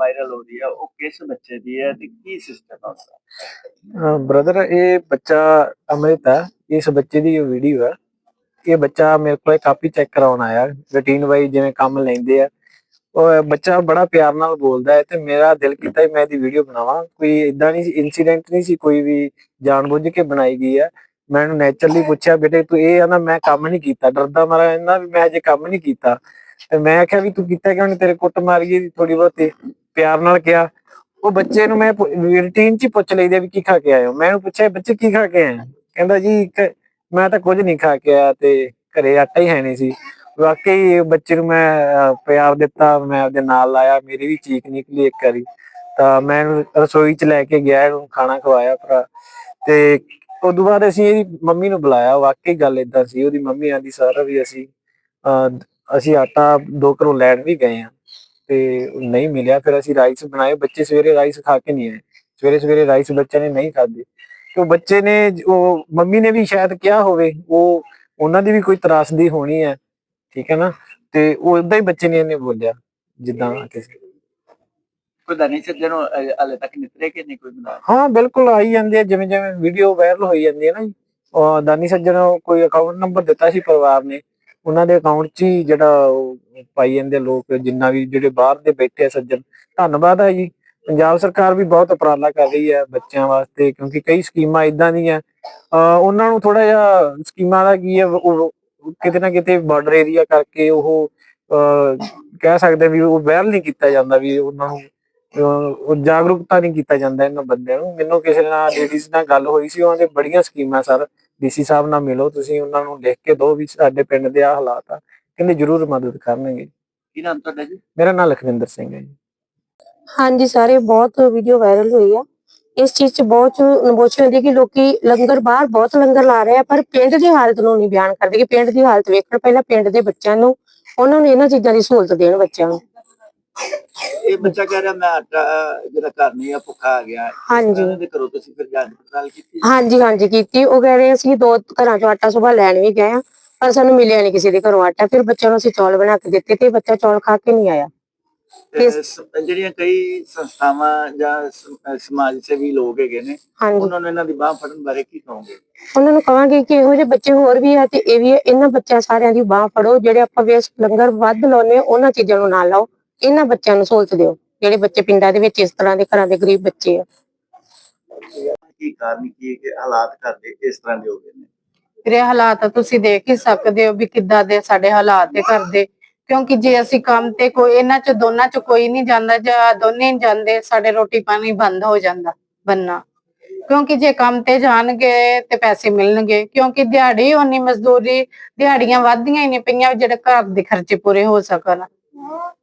Viral ਹੋ ਰਹੀ ਹੈ, ਉਹ ਕਿਸ ਬੱਚੇ ਦੀ ਹੈ ਤੇ ਕੀ ਸਿਸਟਮ ਹੈ ਉਸਦਾ ਬ੍ਰਦਰ ਇਹ ਬੱਚਾ ਅੰਮ੍ਰਿਤ ਹੈ, ਇਸ ਬੱਚੇ ਦੀ ਵੀਡੀਓ ਹੈ। ਇਹ ਬੱਚਾ ਮੇਰੇ ਕੋਲ ਕਾਪੀ ਚੈੱਕ ਕਰਾਉਣ ਆਇਆ ਰੂਟੀਨ ਵਾਈਜ਼ ਜਿਵੇਂ ਕੰਮ ਲੈਂਦੇ ਆ। ਉਹ ਬੱਚਾ ਬੜਾ ਪਿਆਰ ਨਾਲ ਬੋਲਦਾ ਹੈ ਤੇ ਮੇਰਾ ਦਿਲ ਕੀਤਾ ਮੈਂ ਇਹਦੀ ਵੀਡੀਓ ਬਣਾਵਾਂ। ਕੋਈ ਇਦਾਂ ਨਹੀਂ ਇਨਸੀਡੈਂਟ ਨਹੀਂ ਸੀ ਕੋਈ ਵੀ ਜਾਣਬੁੱਝ ਕੇ ਬਣਾਈ ਗਈ ਹੈ। ਮੈਂ ਇਹਨੂੰ ਨੇਚਰਲੀ ਪੁੱਛਿਆ, ਬੇਟੇ ਤੂੰ ਇਹ ਆ ਮੈਂ ਕੰਮ ਨਹੀਂ ਕੀਤਾ। ਡਰਦਾ ਮਾਰਾ ਇਹਨਾਂ ਵੀ ਮੈਂ ਅਜੇ ਕੰਮ ਨਹੀਂ ਕੀਤਾ। ਤੇ ਮੈਂ ਆਖਿਆ ਵੀ ਤੂੰ ਕੀਤਾ ਕਿਉਂ ਨਹੀਂ ਤੇਰੇ ਕੁੱਟ ਮਾਰੀ ਗਈ ਥੋੜੀ ਬਹੁਤੀ। ਪਿਆਰ ਨਾਲ ਕਿਹਾ ਉਹ ਬੱਚੇ ਨੂੰ ਮੈਂ ਰੂਟੀਨ ਚ ਪੁੱਛ ਲਈਦਾ ਵੀ ਕੀ ਖਾ ਕੇ ਆਏ ਹੋ? ਮੈਂ ਉਹਨੂੰ ਪੁੱਛਿਆ ਬੱਚੇ ਕੀ ਖਾ ਕੇ ਆਏ? ਕਹਿੰਦਾ ਜੀ ਮੈਂ ਤਾਂ ਕੁਝ ਨਹੀਂ ਖਾ ਕੇ ਆਇਆ ਤੇ ਘਰੇ ਆਟਾ ਹੀ ਹੈ ਨਹੀਂ ਸੀ। ਵਾਕਈ ਬੱਚੇ ਨੂੰ ਮੈਂ ਪਿਆਰ ਦਿੱਤਾ ਮੈਂ ਉਹਦੇ ਨਾਲ ਲਾਇਆ ਮੇਰੀ ਵੀ ਚੀਕ ਨਿਕਲੀ ਇੱਕ ਵਾਰੀ। ਤਾਂ ਮੈਂ ਰਸੋਈ ਚ ਲੈ ਕੇ ਗਿਆ ਇਹਨੂੰ ਖਾਣਾ ਖਵਾਇਆ ਭਰਾ। ਤੇ ਉਦੋਂ ਬਾਅਦ ਅਸੀਂ ਇਹਦੀ ਮੰਮੀ ਨੂੰ ਬੁਲਾਇਆ ਵਾਕਈ ਗੱਲ ਇਦਾਂ ਸੀ। ਉਹਦੀ ਮੰਮੀ ਆਂਦੀ ਸਾਰਾ ਵੀ ਅਸੀਂ ਅਹ, ਅਸੀਂ ਆਟਾ ਦੋ ਘਰੋਂ ਲੈਣ ਵੀ ਗਏ ਆ ਤੇ ਨਹੀਂ ਮਿਲਿਆ। ਫਿਰ ਅਸੀਂ ਰਾਈਸ ਬਣਾਏ। ਬੱਚੇ ਸਵੇਰੇ ਰਾਈਸ ਖਾ ਕੇ ਨਹੀਂ ਆਏ। ਸਵੇਰੇ ਸਵੇਰੇ ਰਾਈਸ ਬੱਚਿਆਂ ਨੇ ਨਹੀਂ ਖਾਦੇ ਤੇ ਬੱਚੇ ਨੇ ਉਹ ਮੰਮੀ ਨੇ ਵੀ ਸ਼ਾਇਦ ਕਿਹਾ ਹੋਵੇ ਉਹ ਉਹਨਾਂ ਦੀ ਵੀ ਕੋਈ ਤਰਾਸਦੀ ਹੋਣੀ ਹੈ। ਠੀਕ ਹੈ ਨਾ? ਤੇ ਉਹ ਉਦਾਂ ਹੀ ਬੱਚੇ ਨੇ ਇਹਨੇ ਬੋਲਿਆ ਜਿੱਦਾਂ ਕਿਸੇ ਕੋਈ ਦਾਨੀ ਸੱਜਣ ਹਲੇ ਤੱਕ ਨਿਤਰੇ ਕਿ ਨਹੀਂ ਕੋਈ ਬਣਾ ਹਾਂ ਬਿਲਕੁਲ ਆਈ ਜਾਂਦੇ ਆ ਜਿਵੇਂ ਜਿਵੇਂ ਵੀਡੀਓ ਵਾਇਰਲ ਹੋਈ ਜਾਂਦੀ ਹੈ ਨਾ ਦਾਨੀ ਸੱਜਣ ਕੋਈ ਅਕਾਊਂਟ ਨੰਬਰ ਦਿੱਤਾ ਸੀ ਪਰਿਵਾਰ ਨੇ। ਉਹਨਾਂ ਦੇ ਅਕਾਊਂਟ 'ਚ ਹੀ ਜਿਹੜਾ ਪਾਈ ਜਾਂਦੇ ਲੋਕ, ਜਿੰਨਾ ਵੀ ਜਿਹੜੇ ਬਾਹਰ ਦੇ ਬੈਠੇ ਸੱਜਣ। ਧੰਨਵਾਦ ਹੈ ਜੀ। ਪੰਜਾਬ ਸਰਕਾਰ ਵੀ ਬਹੁਤ ਉਪਰਾਲਾ ਕਰ ਰਹੀ ਹੈ ਬੱਚਿਆਂ ਵਾਸਤੇ, ਕਿਉਂਕਿ ਕਈ ਸਕੀਮਾਂ ਇਦਾਂ ਦੀਆਂ ਉਹਨਾਂ ਨੂੰ ਥੋੜਾ ਜਿਹਾ ਸਕੀਮਾਂ ਦਾ ਕੀ ਹੈ ਕਿਤੇ ਨਾ ਕਿਤੇ ਬਾਰਡਰ ਏਰੀਆ ਕਰਕੇ ਉਹ, ਅਹ ਕਹਿ ਸਕਦੇ ਵੀ ਉਹ ਵਾਇਰਲ ਨਹੀਂ ਕੀਤਾ ਜਾਂਦਾ ਵੀ ਉਹਨਾਂ ਨੂੰ ਉਹ ਜਾਗਰੂਕਤਾ ਨਹੀਂ ਕੀਤਾ ਜਾਂਦਾ ਇਹਨਾਂ ਬੰਦਿਆਂ ਨੂੰ। ਮੈਨੂੰ ਕਿਸੇ ਨਾਲ ਲੇਡੀਜ਼ ਨਾਲ ਗੱਲ ਹੋਈ ਸੀ, ਉਹਨਾਂ ਦੇ ਬੜੀਆਂ ਸਕੀਮਾਂ ਸਰ। ਡੀਸੀ ਸਾਹਿਬ ਨਾਲ ਮਿਲੋ ਤੁਸੀਂ ਉਹਨਾਂ ਨੂੰ ਲਿਖ ਕੇ ਦਿਓ ਵੀ ਸਾਡੇ ਪਿੰਡ ਦੇ ਆ ਹਾਲਾਤ ਆ ਕਹਿੰਦੇ ਜ਼ਰੂਰ ਮਦਦ ਕਰਨਗੇ। ਕੀ ਨਾਮ ਤੁਹਾਡਾ ਜੀ? ਮੇਰਾ ਨਾਮ ਲਖਵਿੰਦਰ ਸਿੰਘ ਹੈ ਜੀ। ਹਾਂਜੀ ਸਾਰੇ ਬਹੁਤ ਵੀਡੀਓ ਵਾਇਰਲ ਹੋਈ ਆ। ਇਸ ਚੀਜ਼ 'ਚ ਬਹੁਤ ਨਬੋਚ ਹੁੰਦੀ ਕਿ ਲੋਕੀ ਲੰਗਰ ਬਾਹਰ ਬਹੁਤ ਲੰਗਰ ਲਾ ਰਹੇ ਆ ਪਰ ਪਿੰਡ ਦੀ ਹਾਲਤ ਨੂੰ ਨਹੀਂ ਬਿਆਨ ਕਰਦੇ ਕਿ ਪਿੰਡ ਦੀ ਹਾਲਤ ਵੇਖਣ ਪਹਿਲਾਂ ਪਿੰਡ ਦੇ ਬੱਚਿਆਂ ਨੂੰ ਉਹਨਾਂ ਨੂੰ ਇਹਨਾਂ ਚੀਜ਼ਾਂ ਦੀ ਸਹੂਲਤ ਦੇਣ ਬੱਚਿਆਂ ਨੂੰ। ਇਹ ਬੱਚਾ ਕਹਿ ਰਿਹਾ ਮੈਂ ਆਟਾ ਜਿਹੜਾ ਘਰ ਨਹੀਂ ਆ ਭੁੱਖਾ ਆ ਗਿਆ। ਹਾਂਜੀ। ਇਹਨਾਂ ਦੇ ਘਰੋਂ ਤੁਸੀਂ ਫਿਰ ਜਾਂਚ ਪੜਤਾਲ ਕੀਤੀ? ਹਾਂਜੀ ਹਾਂਜੀ ਕੀਤੀ। ਉਹ ਕਹਿ ਰਹੇ ਅਸੀਂ ਦੋ ਘਰਾਂ ਚੋਂ ਆਟਾ ਸੁਬਾ ਲੈਣ ਵੀ ਗਏ ਆ ਪਰ ਸਾਨੂੰ ਮਿਲਿਆ ਨਹੀਂ ਕਿਸੇ ਦੇ ਘਰੋਂ ਆਟਾ। ਫਿਰ ਬੱਚਿਆਂ ਨੂੰ ਅਸੀਂ ਚੌਲ ਬਣਾ ਕੇ ਦਿੱਤੇ ਤੇ ਬੱਚਾ ਚੌਲ ਖਾ ਕੇ ਨਹੀਂ ਆਇਆ। ਜਿਹੜੀਆਂ ਕਈ ਸੰਸਥਾਵਾਂ ਜਾਂ ਸਮਾਜ ਸੇਵੀ ਲੋਕ ਹੈਗੇ ਨੇ ਉਹਨਾਂ ਨੂੰ ਇਹਨਾਂ ਦੀ ਬਾਹ ਫੜਨ ਬਾਰੇ ਕੀ ਕਹੋਗੇ? ਉਹਨਾਂ ਨੂੰ ਕਹਾਂਗੇ ਕਿ ਇਹੋ ਜਿਹੇ ਬੱਚੇ ਹੋਰ ਵੀ ਆ ਤੇ ਇਹ ਵੀ। ਇਹਨਾਂ ਬੱਚਿਆਂ ਸਾਰਿਆਂ ਦੀ ਬਾਹ ਫੜੋ ਜਿਹੜੇ ਆਪਾਂ ਵੇਸ ਲੰਗਰ ਵੱਧ ਲਾਉਨੇ ਉਹਨਾਂ ਚੀਜ਼ਾਂ ਨੂੰ ਨਾ ਲਾਓ। ਇਹਨਾਂ ਬੱਚਿਆਂ ਨੂੰ ਸਹੂਲਤ ਦਿਓ ਜਿਹੜੇ ਬੱਚੇ ਪਿੰਡਾਂ ਦੇ ਵਿੱਚ ਇਸ ਤਰ੍ਹਾਂ ਦੇ ਘਰਾਂ ਦੇ ਗਰੀਬ ਬੱਚੇ ਆ? ਕੀ ਕਾਰਨ ਕੀ ਹੈ ਕਿ ਹਾਲਾਤ ਘਰ ਦੇ ਇਸ ਤਰ੍ਹਾਂ ਦੇ ਹੋ ਗਏ ਨੇ? ਵੀਰੇ ਹਾਲਾਤ ਤੁਸੀਂ ਦੇਖ ਹੀ ਸਕਦੇ ਹੋ ਵੀ ਕਿੱਦਾਂ ਦੇ ਸਾਡੇ ਹਾਲਾਤ ਦੇ ਘਰ ਦੇ। ਕਿਉਂਕਿ ਜੇ ਅਸੀਂ ਕੰਮ ਤੇ ਕੋਈ ਇਹਨਾਂ ਚ ਦੋਨਾਂ ਚ ਕੋਈ ਨਹੀਂ ਜਾਂਦਾ ਜਾਂ ਦੋਨੇ ਨਹੀਂ ਜਾਂਦੇ ਸਾਡੇ ਰੋਟੀ ਪਾਣੀ ਬੰਦ ਹੋ ਜਾਂਦਾ ਬੰਨਾ। ਕਿਉਂਕਿ ਜੇ ਕੰਮ ਤੇ ਜਾਣਗੇ ਤੇ ਪੈਸੇ ਮਿਲਣਗੇ ਕਿਉਂਕਿ ਦਿਹਾੜੀ ਉਨੀ ਮਜ਼ਦੂਰੀ ਦਿਹਾੜੀਆਂ ਵੱਧਦੀਆਂ ਹੀ ਨਹੀਂ ਪਈਆਂ ਜਿਹੜੇ ਘਰ ਦੇ ਖਰਚੇ ਪੂਰੇ ਹੋ ਸਕਣ।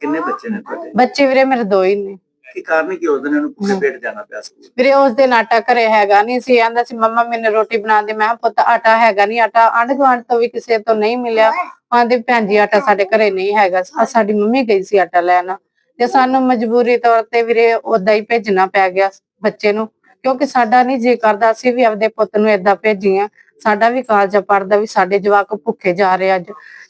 ਕਿੰਨੇ ਬੱਚੇ ਨੇ ਤੁਹਾਡੇ? ਬੱਚੇ ਵੀਰੇ ਮੇਰੇ ਦੋ ਹੀ ਨੇ। ਕੀ ਕਾਰਨ ਕੀ ਉਸ ਦਿਨ ਇਹਨੂੰ ਭੁੱਖੇ ਪੇਟ ਜਾਣਾ ਪਿਆ ਸਕੂਲ ਵੀਰੇ ਉਸ ਦਿਨ ਆਟਾ ਘਰੇ ਹੈਗਾ ਨਹੀਂ ਸੀ। ਆਂਦਾ ਸੀ ਮੰਮਾ ਮੈਨੂੰ ਰੋਟੀ ਬਣਾ ਦੇ। ਮੈਂ ਕਿਹਾ ਪੁੱਤ ਆਟਾ ਹੈਗਾ ਨਹੀਂ। ਆਟਾ ਆਂਢ ਗੁਆਂਢ ਤੋਂ ਵੀ ਕਿਸੇ ਤੋਂ ਨਹੀਂ ਮਿਲਿਆ। ਆਂਦੇ ਭੈਣ ਜੀ ਆਟਾ ਸਾਡੇ ਘਰੇ ਨਹੀਂ ਹੈਗਾ। ਆ ਸਾਡੀ ਮੰਮੀ ਗਈ ਸੀ ਆਟਾ ਲੈਣ। ਤੇ ਸਾਨੂੰ ਮਜਬੂਰੀ ਤੌਰ ਤੇ ਵੀਰੇ ਉਦਾਂ ਹੀ ਭੇਜਣਾ ਪੈ ਗਿਆ ਬੱਚੇ ਨੂੰ। ਕਿਉਂਕਿ ਸਾਡਾ ਨਹੀਂ ਜੀ ਕਰਦਾ ਅਸੀਂ ਵੀ ਆਪਦੇ ਪੁੱਤ ਨੂੰ ਏਦਾਂ ਭੇਜੀਆਂ। ਸਾਡਾ ਵੀ ਕਾਲਜ ਪੜਦਾ ਵੀ ਸਾਡੇ ਜਵਾਕ ਭੁੱਖੇ ਜਾ ਰਹੇ ਅੱਜ।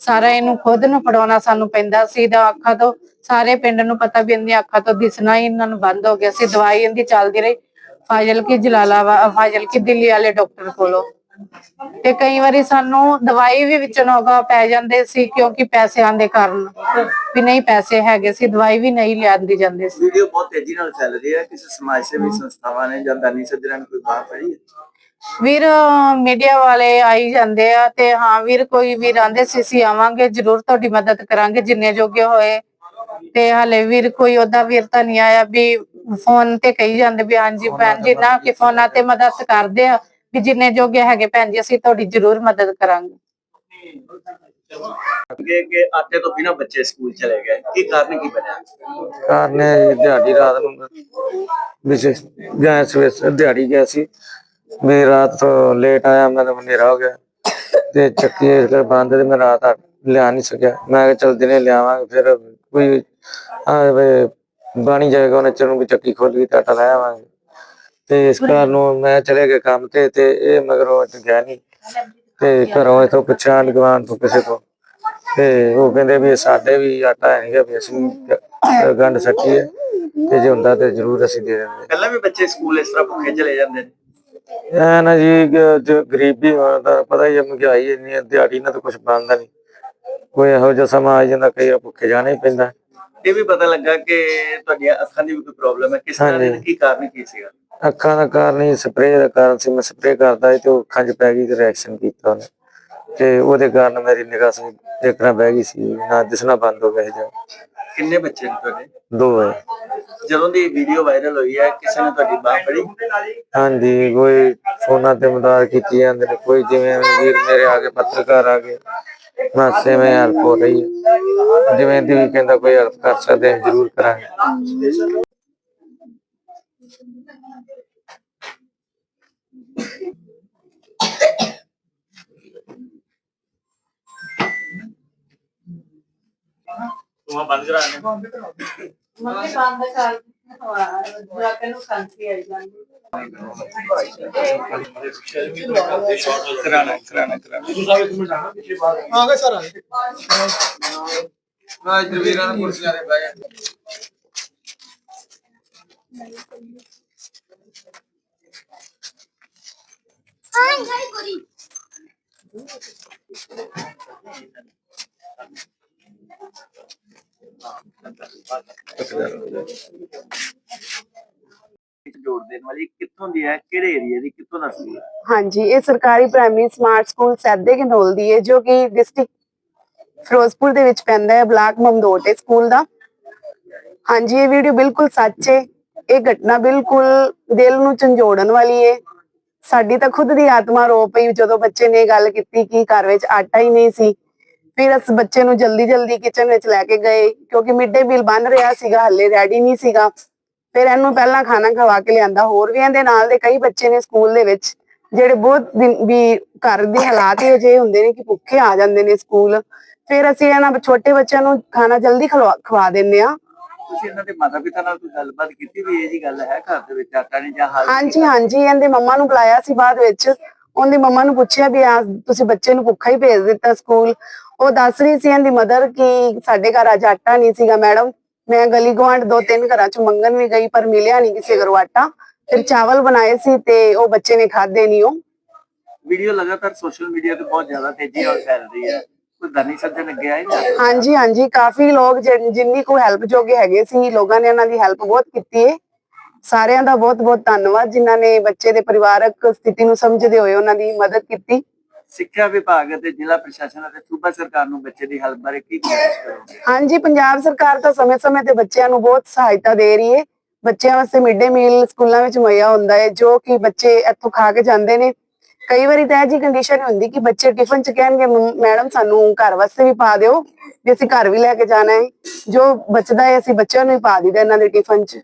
ਸਾਰਾ ਇਹਨੂੰ ਖੁਦ ਨੂੰ ਫੜਾਉਣਾ ਸਾਨੂੰ ਪੈਂਦਾ ਸੀ ਦਾ ਅੱਖਾਂ ਤੋਂ ਸਾਰੇ ਪਿੰਡ ਨੂੰ ਪਤਾ ਵੀ ਇਹਦੀਆਂ ਅੱਖਾਂ ਤੋਂ ਦਿਸਣਾ ਹੀ ਇਹਨਾਂ ਨੂੰ ਬੰਦ ਹੋ ਗਿਆ ਸੀ, ਦਵਾਈ ਇਹਦੀ ਚੱਲਦੀ ਰਹੀ। ਫਾਜ਼ਲ ਕੀ ਜਲਾਲਾਬਾਦ ਫਾਜ਼ਲ ਕੀ ਦਿੱਲੀ ਵਾਲੇ ਡਾਕਟਰ ਕੋਲੋਂ। ਤੇ ਕਈ ਵਾਰੀ ਸਾਨੂੰ ਦਵਾਈ ਵੀ ਵਿੱਚ ਨੋਗਾ ਪੈ ਜਾਂਦੇ ਸੀ, ਕਿਉਂਕਿ ਪੈਸਿਆਂ ਦੇ ਕਾਰਨ ਵੀ ਨਹੀਂ ਪੈਸੇ ਹੈਗੇ ਸੀ, ਦਵਾਈ ਵੀ ਨਹੀਂ ਲਿਆਂਦੀ ਜਾਂਦੇ ਸੀ। ਵੀਡੀਓ ਬਹੁਤ ਤੇਜ਼ੀ ਨਾਲ ਫੈਲ ਰਹੀ ਹੈ, ਕਿਸੇ ਸਮਾਜ ਸੇਵੀ ਸੰਸਥਾਵਾਂ ਨੇ ਜਾਂ ਦਾਨੀ ਸੱਜਣਾਂ ਨੇ ਕੋਈ ਬਾਹ ਫੜੀ ਵੀਰ ਮੀਡੀਆ ਵਾਲੇ ਆਈ ਜਾਂਦੇ ਆ ਤੇ ਹਾਂ ਵੀਰ ਕੋਈ ਵੀਰ ਆਂਦੇ ਸੀ ਅਸੀਂ ਆਵਾਂਗੇ ਜਰੂਰ ਤੁਹਾਡੀ ਮਦਦ ਕਰਾਂਗੇ ਜਿੰਨੇ ਜੋਗੇ ਹੋਏ। ਤੇ ਹਲੇ ਵੀਰ ਕੋਈ ਉਹਦਾ ਵੀਰ ਤਾਂ ਨਹੀਂ ਆਇਆ ਵੀ ਫੋਨ ਤੇ ਕਹੀ ਜਾਂਦੇ ਵੀ ਹਾਂਜੀ ਭੈਣ ਜੀ ਨਾ ਕਿ ਫੋਨਾਂ ਤੇ ਮਦਦ ਕਰਦੇ ਆ ਵੀ ਜਿੰਨੇ ਜੋਗੇ ਹੈਗੇ ਭੈਣ ਜੀ ਅਸੀਂ ਤੁਹਾਡੀ ਜਰੂਰ ਮਦਦ ਕਰਾਂਗੇ। ਕਿ ਕਿ ਆਟੇ ਤੋਂ ਬਿਨਾਂ ਬੱਚੇ ਸਕੂਲ ਚਲੇ ਗਏ। ਕੀ ਕਾਰਨ ਕੀ ਬਣਿਆ? ਕਾਰਨ ਇਹ ਦਿਹਾੜੀ ਰਾਤ ਨੂੰ ਵਿਸ਼ੇਸ਼ ਗਿਆ ਸਵੇਰੇ ਦਿਹਾੜੀ ਗਿਆ ਸੀ। ਮੈਂ ਰਾਤ ਤੋਂ ਲੇਟ ਆਇਆ ਮੈਨੂੰ ਹਨੇਰਾ ਹੋ ਗਿਆ। ਤੇ ਚੱਕੀ ਇਸ ਬੰਦ ਤੇ ਮੈਂ ਰਾਤ ਆ- ਲਿਆ ਨਹੀਂ ਸਕਿਆ। ਮੈਂ ਕਿਹਾ ਚਲ ਦਿਨੇ ਲਿਆਵਾਂਗੇ ਫਿਰ ਕੋਈ ਆ ਵੇ ਬਾਣੀ ਜਾਏਗਾ ਉਹਨੇ ਚਰਨ ਵੀ ਚੱਕੀ ਖੋਲ ਗਈ ਤਾਂ ਆਟਾ ਲੈ ਆਵਾਂਗੇ। ਤੇ ਇਸ ਕਾਰਨ ਨੂੰ ਮੈਂ ਚਲੇ ਗਿਆ ਕੰਮ ਤੇ ਤੇ ਇਹ ਮਗਰੋਂ ਅੱਜ ਗਿਆ ਨਹੀਂ। ਤੇ ਘਰੋਂ ਇਥੋਂ ਪੁੱਛਿਆ ਗਵਾਨ ਤੋਂ ਕਿਸੇ ਤੋਂ। ਤੇ ਉਹ ਕਹਿੰਦੇ ਵੀ ਸਾਡੇ ਵੀ ਆਟਾ ਹੈ ਨਹੀਂਗਾ ਵੀ ਅਸੀਂ ਗੰਢ ਹੈ ਤੇ ਜੇ ਹੁੰਦਾ ਤੇ ਜ਼ਰੂਰ ਅਸੀਂ ਦੇ ਦਿੰਦੇ। ਪਹਿਲਾਂ ਵੀ ਬੱਚੇ ਸਕੂਲ ਇਸ ਤਰ੍ਹਾਂ ਭੁੱਖੇ ਚਲੇ ਜਾਂਦੇ ਨੇ। ਐ ਨਾ ਜੀ ਗ- ਜੋ ਗਰੀਬੀ ਹੋਣ ਦਾ ਪਤਾ ਹੀ ਹੈ ਮਹਿੰਗਾਈ ਇੰਨੀ ਹੈ, ਦਿਹਾੜੀ ਨਾਲ ਤਾਂ ਕੁਝ ਬਣਦਾ ਨਹੀਂ। ਕੋਈ ਇਹੋ ਜਿਹਾ ਸਮਾਂ ਆ ਜਾਂਦਾ ਕਈ ਵਾਰ ਭੁੱਖੇ ਜਾਣਾ ਹੀ ਪੈਂਦਾ। ਇਹ ਵੀ ਪਤਾ ਲੱਗਾ ਕਿ ਤੁਹਾਡੀਆਂ ਅੱਖਾਂ ਦੀ ਵੀ ਕੋਈ ਪ੍ਰੋਬਲਮ ਹੈ। ਕਿਸ ਤਰ੍ਹਾਂ ਦੀ ਹਾਂਜੀ। ਕੀ ਕਾਰਨ ਕੀ ਸੀਗਾ? ਅੱਖਾਂ ਦਾ ਕਾਰਨ ਹੀ ਸਪਰੇਅ ਦਾ ਕਾਰਨ ਸੀ। ਮੈਂ ਸਪਰੇਅ ਕਰਦਾ ਸੀ ਤੇ ਉਹ ਅੱਖਾਂ 'ਚ ਪੈ ਗਈ ਤੇ ਰਿਐਕਸ਼ਨ ਕੀਤਾ ਉਹਨੇ। ਤੇ ਉਹਦੇ ਕਾਰਨ ਮੇਰੀ ਨਿਗਾਹ ਸੀ ਦੇਖਣਾ ਬਹਿ ਗਈ ਸੀ। ਨਾ ਦਿਸਣਾ ਬੰਦ ਹੋ ਗਿਆ ਸੀ ਜਾਂ। ਕਿੰਨੇ ਬੱਚੇ ਨੇ ਤੁਹਾਡੇ? ਦੋ ਹੈ। ਜਦੋਂ ਦੀ ਵੀਡੀਓ ਵਾਇਰਲ ਹੋਈ ਹੈ ਕਿਸੇ ਨੇ ਤੁਹਾਡੀ ਬਾਹ ਫੜੀ? ਹਾਂਜੀ ਕੋਈ ਫੋਨਾਂ ਤੇ ਮਦਦ ਕੀਤੀ ਜਾਂਦੇ ਨੇ ਕੋਈ ਜਿਵੇਂ ਵੀਰ ਮੇਰੇ ਆ ਗਏ ਪੱਤਰਕਾਰ ਆ ਗਏ ਮਾਸੇ ਮੈਂ ਹੈਲਪ ਹੋ ਰਹੀ ਹੈ। ਜਿਵੇਂ ਦੀ ਵੀ ਕਹਿੰਦਾ ਕੋਈ ਹੈਲਪ ਕਰ ਸਕਦੇ ਹਾਂ ਜ਼ਰੂਰ ਕਰਾਂਗੇ। ਮੰਮੀ ਬੰਦ ਕਰ ਜਵਾਕਾਂ ਨੂੰ ਖਾਂਸੀ ਆਈ ਜਾਂਦੀ ਕਰਾਣਾ ਕਰਾਣਾ ਕਰਾਣਾ। ਹਾਂ ਇੱਧਰ ਵੀਰਾਂ ਨੂੰ ਕੁਰਸੀਆਂ ਤੇ ਬਹਿ ਜਾ ਜੋੜ ਦੇਣ ਵਾਲੀ ਕਿੱਥੋਂ ਦੀ ਹੈ? ਕਿਹੜੇ ਏਰੀਆ ਦੀ? ਕਿੱਥੋਂ ਦਾ ਸਕੂਲ ਹੈ ਹਾਂਜੀ, ਇਹ ਸਰਕਾਰੀ primary smart school Saide Ghanaul ਦੀ ਹੈ, ਜੋ ਕਿ ਡਿਸਟ੍ਰਿਕਟ ਫਿਰੋਜ਼ਪੁਰ ਦੇ ਵਿੱਚ ਪੈਂਦਾ ਹੈ, ਬਲਾਕ ਮਮਦੋਟ ਸਕੂਲ ਦਾ। ਹਾਂਜੀ, ਇਹ ਵੀਡੀਓ ਬਿਲਕੁਲ ਸੱਚ ਹੈ। ਇਹ ਘਟਨਾ ਬਿਲਕੁਲ ਦਿਲ ਨੂੰ ਝੰਜੋੜਨ ਵਾਲੀ ਹੈ। ਸਾਡੀ ਤਾਂ ਖੁਦ ਦੀ ਆਤਮਾ ਰੋ ਪਈ ਜਦੋਂ ਬੱਚੇ ਨੇ ਗੱਲ ਕੀਤੀ ਕਿ ਘਰ ਵਿੱਚ ਆਟਾ ਹੀ ਨਹੀਂ ਸੀ। ਫਿਰ ਉਸ ਬੱਚੇ ਨੂੰ ਜਲਦੀ ਜਲਦੀ ਕਿਚਨ ਵਿੱਚ ਲੈ ਕੇ ਗਏ ਕਿਉਂਕਿ ਮਿਡ ਮੀਲ ਬਣ ਰਿਹਾ ਸੀਗਾ ਹੱਲੇ ਰੈਡੀ ਨਹੀਂ ਸੀਗਾ। ਫਿਰ ਇਹਨੂੰ ਪਹਿਲਾਂ ਖਾਣਾ ਖਵਾ ਕੇ ਲਿਆਂਦਾ ਹੋਰ ਵੀ ਇਹਦੇ ਨਾਲ ਦੇ ਕਈ ਬੱਚੇ ਨੇ ਸਕੂਲ ਦੇ ਵਿੱਚ ਜਿਹੜੇ ਬਹੁਤ ਵੀ ਘਰ ਦੇ ਹਾਲਾਤ ਹੀ ਅਜੇ ਹੁੰਦੇ ਨੇ ਕਿ ਭੁੱਖੇ ਆ ਜਾਂਦੇ ਨੇ ਸਕੂਲ ਫਿਰ ਅਸੀਂ ਇਹਨਾਂ ਛੋਟੇ ਬੱਚਿਆਂ ਨੂੰ ਖਾਣਾ ਜਲਦੀ ਖਵਾ ਦਿੰਦੇ ਆ ਤੁਸੀਂ ਇਹਨਾਂ ਦੇ ਮਾਤਾ ਪਿਤਾ ਨਾਲ ਕੋਈ ਗੱਲਬਾਤ ਕੀਤੀ ਵੀ ਇਹ ਜੀ ਗੱਲ ਹੈ ਘਰ ਦੇ ਵਿੱਚ ਆਟਾ ਨਹੀਂ ਜਾਂ ਹਾਲ ਹਾਂਜੀ ਹਾਂਜੀ ਇਹਦੇ ਮੰਮਾ ਨੂੰ ਬੁਲਾਇਆ ਸੀ ਬਾਅਦ ਵਿੱਚ। ਉਹਦੀ ਮੰਮਾ ਨੂੰ ਪੁੱਛਿਆ ਵੀ ਆ ਤੁਸੀਂ ਬੱਚੇ ਨੂੰ ਭੁੱਖਾ ਹੀ ਭੇਜ ਦਿੱਤਾ ਸਕੂਲ ਉਹ ਦੱਸ ਰਹੀ ਸੀ ਇਹਦੀ ਮਦਰ ਕਿ ਸਾਡੇ ਘਰ ਅੱਜ ਆਟਾ ਨਹੀਂ ਸੀਗਾ ਮੈਡਮ ਮੈਂ ਗਲੀ ਗਵਾਂਢ ਦੋ ਤਿੰਨ ਘਰਾਂ ਚ ਮੰਗਣ ਵੀ ਗਈ ਪਰ ਮਿਲਿਆ ਨਹੀਂ ਕਿਸੇ ਘਰੋਂ ਆਟਾ। ਫਿਰ ਚਾਵਲ ਬਣਾਏ ਸੀ ਤੇ ਉਹ ਬੱਚੇ ਨੇ ਖਾਦੇ ਨਹੀਂ ਉਹ। ਵੀਡੀਓ ਲਗਾਤਾਰ ਸੋਸ਼ਲ ਮੀਡੀਆ ਤੇ ਬਹੁਤ ਜ਼ਿਆਦਾ ਤੇਜ਼ੀ ਨਾਲ ਫੈਲ ਰਹੀ ਹੈ। ਕੋਈ ਦਾਨੀ ਸੱਜਣ ਅੱਗੇ ਆਏ ਨਾ ਹਾਂਜੀ ਹਾਂਜੀ ਕਾਫੀ ਲੋਕ ਜਿਨ- ਜਿੰਨੀ ਕੋ ਹੈਲਪ ਜੋਗੇ ਹੈਗੇ ਸੀ ਲੋਕਾਂ ਨੇ ਉਹਨਾਂ ਦੀ ਹੈਲਪ ਬਹੁਤ ਕੀਤੀ ਹੈ ਸਾਰਿਆਂ ਦਾ ਬਹੁਤ ਬਹੁਤ ਧੰਨਵਾਦ ਜਿਨ੍ਹਾਂ ਨੇ ਬੱਚੇ ਦੇ ਪਰਿਵਾਰਕ ਸਥਿਤੀ ਨੂੰ ਸਮਝਦੇ ਹੋਏ ਉਹਨਾਂ ਦੀ ਮਦਦ ਕੀਤੀ। ਸਿੱਖਿਆ ਵਿਭਾਗ ਅਤੇ ਜ਼ਿਲ੍ਹਾ ਪ੍ਰਸ਼ਾਸਨ ਅਤੇ ਸੂਬਾ ਸਰਕਾਰ ਨੂੰ ਬੱਚੇ ਦੀ ਹੈਲਪ ਬਾਰੇ ਕੀ ਕੋਸ਼ਿਸ਼ ਕਰੋਗੇ? ਹਾਂਜੀ, ਪੰਜਾਬ ਸਰਕਾਰ ਤਾਂ ਸਮੇਂ-ਸਮੇਂ ਤੇ ਬੱਚਿਆਂ ਨੂੰ ਬਹੁਤ ਸਹਾਇਤਾ ਦੇ ਰਹੀ ਹੈ। ਬੱਚਿਆਂ ਵਾਸਤੇ ਮਿਡ ਡੇ ਮੀਲ ਸਕੂਲਾਂ ਵਿੱਚ ਮੁਹੱਈਆ ਹੁੰਦਾ ਹੈ, ਜੋ ਕਿ ਬੱਚੇ ਇੱਥੋਂ ਖਾ ਕੇ ਜਾਂਦੇ ਨੇ। ਕਈ ਵਾਰੀ ਤਾਂ ਇਹ ਜੀ ਕੰਡੀਸ਼ਨ ਹੁੰਦੀ ਕਿ ਬੱਚੇ ਟਿਫਨ ਚ ਕਹਿਣਗੇ "ਮੰਮ- ਮੈਡਮ, ਸਾਨੂੰ ਘਰ ਵਾਸਤੇ ਵੀ ਪਾ ਦਿਓ, ਵੀ ਅਸੀਂ ਘਰ ਵੀ ਲੈ ਕੇ ਜਾਣਾ ਹੈ। ਜੋ ਬਚਦਾ ਹੈ, ਅਸੀਂ ਬੱਚਿਆਂ ਨੂੰ ਹੀ ਪਾ ਦਈਦਾ ਇਹਨਾਂ ਦੇ ਟਿਫਨ ਚ।